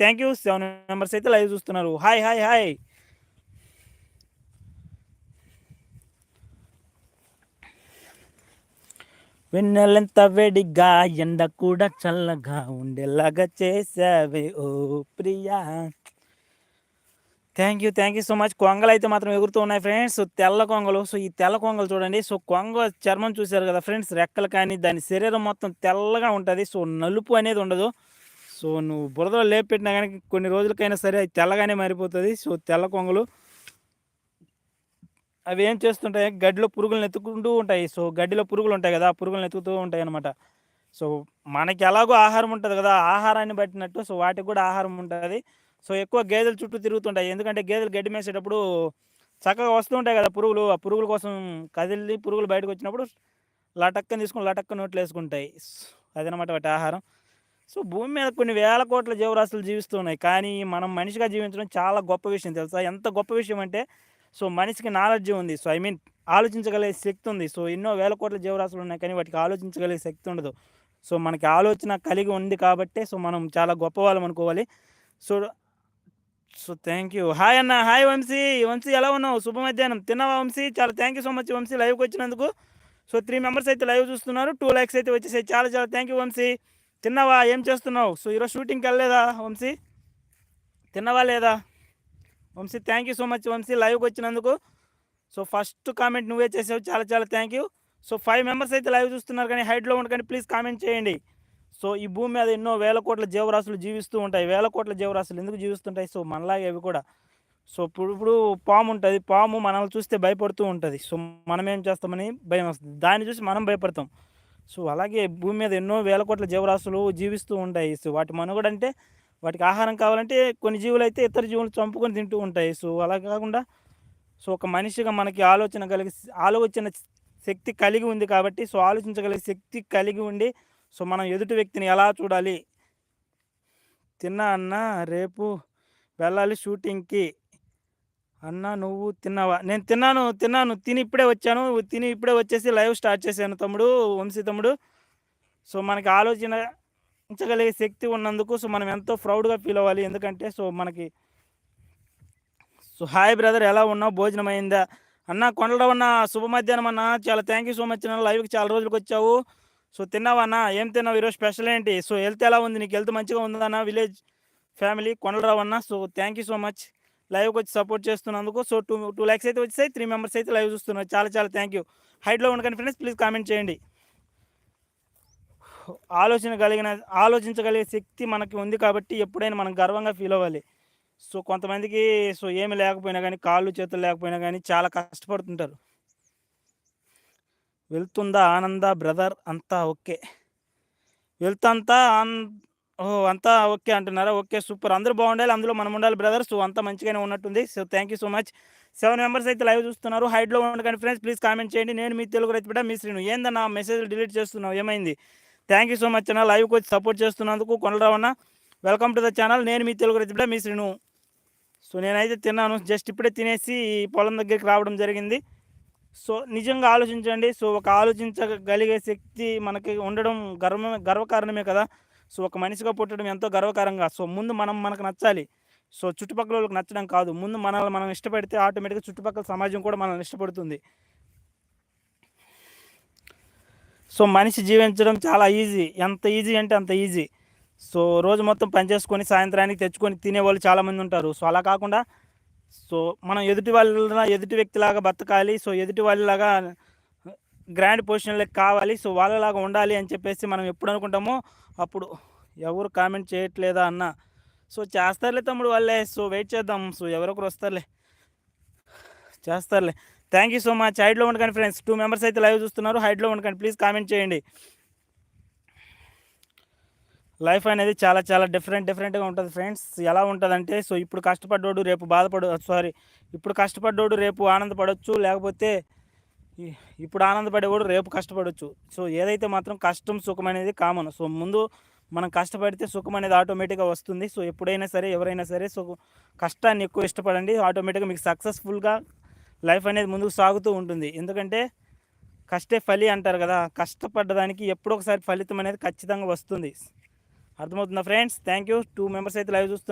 Thank you seven members అయితే live చూస్తున్నారు. Hi hi hi వెన్నెలంత వేడిగా ఎండ కూడా చల్లగా ఉండేలాగా చేసావే ఓ Priya. Thank you thank you so much కొంగలు అయితే మాత్రం ఎగురుతూ ఉన్నాయి ఫ్రెండ్స్ తెల్ల కొంగలు. సో ఈ తెల్ల కొంగలు చూడండి. సో కొంగ చర్మం చూశారు కదా ఫ్రెండ్స్ రెక్కలు కానీ దాని శరీరం మొత్తం తెల్లగా ఉంటుంది. సో నలుపు అనేది ఉండదు. సో నువ్వు బురదలో లేపెట్టినా కానీ కొన్ని రోజులకైనా సరే అది తెల్లగానే మారిపోతుంది. సో తెల్ల కొంగలు అవి ఏం చేస్తుంటాయి? గడ్డిలో పురుగులను ఎత్తుకుంటూ ఉంటాయి. సో గడ్డిలో పురుగులు ఉంటాయి కదా ఆ పురుగులను ఎత్తుకుతూ ఉంటాయి అనమాట సో మనకి ఎలాగో ఆహారం ఉంటుంది కదా ఆహారాన్ని బట్టినట్టు సో వాటికి కూడా ఆహారం ఉంటుంది. సో ఎక్కువ గేదెలు చుట్టూ తిరుగుతుంటాయి. ఎందుకంటే గేదెలు గడ్డి మేసేటప్పుడు చక్కగా వస్తూ ఉంటాయి కదా పురుగులు. ఆ పురుగుల కోసం కదిలి పురుగులు బయటకు వచ్చినప్పుడు లటక్కని తీసుకుని లటక్క నోట్లు వేసుకుంటాయి. అదనమాట వాటి ఆహారం. సో భూమి మీద కొన్ని వేల కోట్ల జీవరాశులు జీవిస్తున్నాయి. కానీ మనం మనిషిగా జీవించడం చాలా గొప్ప విషయం తెలుసా? ఎంత గొప్ప విషయం అంటే సో మనిషికి నాలెడ్జ్ ఉంది. సో ఐ మీన్ ఆలోచించగలిగే శక్తి ఉంది. సో ఎన్నో వేల కోట్ల జీవరాశులు ఉన్నాయి కానీ వాటికి ఆలోచించగలిగే శక్తి ఉండదు. సో మనకి ఆలోచన కలిగి ఉంది కాబట్టే సో మనం చాలా గొప్పవాళ్ళం అనుకోవాలి. So so thank you hi అన్న హాయ్ వంశీ. వంశీ ఎలా ఉన్నావు? శుభ మధ్యాహ్నం. తిన్నావా వంశీ? చాలా thank you so much Vamshi లైవ్కి వచ్చినందుకు. సో త్రీ మెంబర్స్ అయితే లైవ్ చూస్తున్నారు. టూ ల్యాక్స్ అయితే వచ్చేసాయి. చాలా చాలా థ్యాంక్ యూ వంశీ. తిన్నావా? ఏం చేస్తున్నావు? సో ఈరోజు షూటింగ్కి వెళ్ళలేదా వంశీ? తిన్నావా లేదా? Vamshi thank you so much Vamshi లైవ్కి వచ్చినందుకు. సో ఫస్ట్ కామెంట్ నువ్వే చేసావు. చాలా చాలా thank you so five members అయితే లైవ్ చూస్తున్నారు కానీ హైట్లో ఉండకండి. ప్లీజ్ కామెంట్ చేయండి. సో ఈ భూమి మీద ఎన్నో వేల కోట్ల జీవరాశులు జీవిస్తూ ఉంటాయి. వేల కోట్ల జీవరాశులు ఎందుకు జీవిస్తుంటాయి? సో మనలాగే అవి కూడా. సో ఇప్పుడు ఇప్పుడు పాము ఉంటుంది. పాము మనల్ని చూస్తే భయపడుతూ ఉంటుంది. సో మనం ఏం చేస్తామని భయం వస్తుంది. దాన్ని చూసి మనం భయపడతాం. సో అలాగే భూమి మీద ఎన్నో వేల కోట్ల జీవరాశులు జీవిస్తూ ఉంటాయి. సో వాటి మనుగడ అంటే వాటికి ఆహారం కావాలంటే కొన్ని జీవులు అయితే ఇతర జీవులు చంపుకొని తింటూ ఉంటాయి. సో అలా కాకుండా సో ఒక మనిషిగా మనకి ఆలోచన కలిగి ఆలోచన శక్తి కలిగి ఉంది కాబట్టి సో ఆలోచించగలిగే శక్తి కలిగి ఉండి సో మనం ఎదుటి వ్యక్తిని ఎలా చూడాలి? తిన్నా అన్న రేపు వెళ్ళాలి షూటింగ్కి. అన్న నువ్వు తిన్నావా? నేను తిన్నాను తిన్నాను. తిని ఇప్పుడే వచ్చాను. తిని ఇప్పుడే వచ్చేసి లైవ్ స్టార్ట్ చేశాను తమ్ముడు వంశీ తమ్ముడు. సో మనకి ఆలోచన ఉంచగలిగే శక్తి ఉన్నందుకు సో మనం ఎంతో ప్రౌడ్గా ఫీల్ అవ్వాలి. ఎందుకంటే సో మనకి సో హాయ్ బ్రదర్ ఎలా ఉన్నావు? భోజనం అయిందా? అన్న కొండలో ఉన్న శుభ మధ్యాహ్నం అన్న. చాలా థ్యాంక్ యూ సో మచ్ అన్న. లైవ్కి చాలా రోజులకు వచ్చావు. సో తిన్నావా అన్న? ఏం తిన్నావు? ఈరోజు స్పెషల్ ఏంటి? సో హెల్త్ ఎలా ఉంది? నీకు హెల్త్ మంచిగా ఉందన్న విలేజ్ ఫ్యామిలీ కొండలరావు అన్న so thank you so much. లైవ్కి వచ్చి సపోర్ట్ చేస్తున్నందుకు. సో టూ టూ ల్యాక్స్ అయితే వచ్చాయి త్రీ మెంబర్స్ అయితే లైవ్ చూస్తున్నారు. చాలా చాలా థ్యాంక్ యూ హైట్లో ఉండకండి ఫ్రెండ్స్ ప్లీజ్ కామెంట్ చేయండి. ఆలోచన కలిగిన ఆలోచించగలిగే శక్తి మనకి ఉంది కాబట్టి ఎప్పుడైనా మనం గర్వంగా ఫీల్ అవ్వాలి. సో కొంతమందికి సో ఏమి లేకపోయినా కానీ కాళ్ళు చేతులు లేకపోయినా కానీ చాలా కష్టపడుతుంటారు. వెళ్తుందా ఆనంద బ్రదర్ అంతా ఓకే. వెళ్తంతా ఆన్ ఓ అంతా ఓకే అంటున్నారా? Okay super. అందరూ బాగుండాలి. అందులో మనం ఉండాలి బ్రదర్ సో అంతా మంచిగానే ఉన్నట్టుంది. So thank you so much seven members అయితే లైవ్ చూస్తున్నారు. హైట్లో ఉండకండి ఫ్రెండ్స్. ప్లీజ్ కామెంట్ చేయండి. నేను మీ తెలుగు రైతు బిడ్డ మీ శ్రీను. ఏందన్నా మెసేజ్ డిలీట్ చేస్తున్నావు? ఏమైంది? థ్యాంక్ యూ సో మచ్ అన్న. లైవ్కి వచ్చి సపోర్ట్ చేస్తున్నందుకు కొనరావన్న వెల్కమ్ టు ద ఛానల్ నేను మీ తెలుగు రైతు బిడ్డ మీ శ్రీను. సో నేనైతే తిన్నాను. జస్ట్ ఇప్పుడే తినేసి పొలం దగ్గరికి రావడం జరిగింది. సో నిజంగా ఆలోచించండి. సో ఒక ఆలోచించగలిగే శక్తి మనకి ఉండడం గర్వమే గర్వకారణమే కదా. సో ఒక మనిషిగా పుట్టడం ఎంతో గర్వకారంగా. సో ముందు మనం మనకు నచ్చాలి. సో చుట్టుపక్కల వాళ్ళకి నచ్చడం కాదు. ముందు మనల్ని మనం ఇష్టపడితే ఆటోమేటిక్గా చుట్టుపక్కల సమాజం కూడా మనల్ని ఇష్టపడుతుంది. సో మనిషి జీవించడం చాలా ఈజీ. ఎంత ఈజీ అంటే అంత ఈజీ. సో రోజు మొత్తం పనిచేసుకొని సాయంత్రానికి తెచ్చుకొని తినేవాళ్ళు చాలామంది ఉంటారు. సో అలా కాకుండా సో మనం ఎదుటి వాళ్ళ ఎదుటి వ్యక్తిలాగా బతకాలి. సో ఎదుటి వాళ్ళలాగా గ్రాండ్ పొజిషన్లోకి కావాలి. సో వాళ్ళలాగా ఉండాలి అని చెప్పేసి మనం ఎప్పుడు అనుకుంటామో అప్పుడు ఎవరు కామెంట్ చేయట్లేదా అన్న. సో చేస్తారులే తమ్ముడు వాళ్ళే. సో వెయిట్ చేద్దాం. సో ఎవరొకరు వస్తారులే. చేస్తారులే. థ్యాంక్ యూ సో మచ్ హైడ్లో ఉండకండి ఫ్రెండ్స్ టూ మెంబర్స్ అయితే లైవ్ చూస్తున్నారు. హైడ్లో ఉండకండి. ప్లీజ్ కామెంట్ చేయండి. లైఫ్ అనేది చాలా చాలా డిఫరెంట్ డిఫరెంట్గా ఉంటుంది ఫ్రెండ్స్ ఎలా ఉంటుందంటే సో ఇప్పుడు కష్టపడ్డోడు రేపు బాధపడు సారీ ఇప్పుడు కష్టపడ్డోడు రేపు ఆనందపడవచ్చు లేకపోతే ఇప్పుడు ఆనందపడేవాడు రేపు కష్టపడవచ్చు సో ఏదైతే మాత్రం కష్టం సుఖం అనేది కామన్. సో ముందు మనం కష్టపడితే సుఖం అనేది ఆటోమేటిక్గా వస్తుంది. సో ఎప్పుడైనా సరే ఎవరైనా సరే సో కష్టాన్ని ఎక్కువ ఇష్టపడండి. ఆటోమేటిక్గా మీకు సక్సెస్ఫుల్గా లైఫ్ అనేది ముందుకు సాగుతూ ఉంటుంది. ఎందుకంటే కష్టే ఫలి అంటారు కదా కష్టపడ్డదానికి ఎప్పుడొకసారి ఫలితం అనేది ఖచ్చితంగా వస్తుంది. అర్థమవుతుందా friends? Thank you two members అయితే లైవ్ చూస్తున్నారు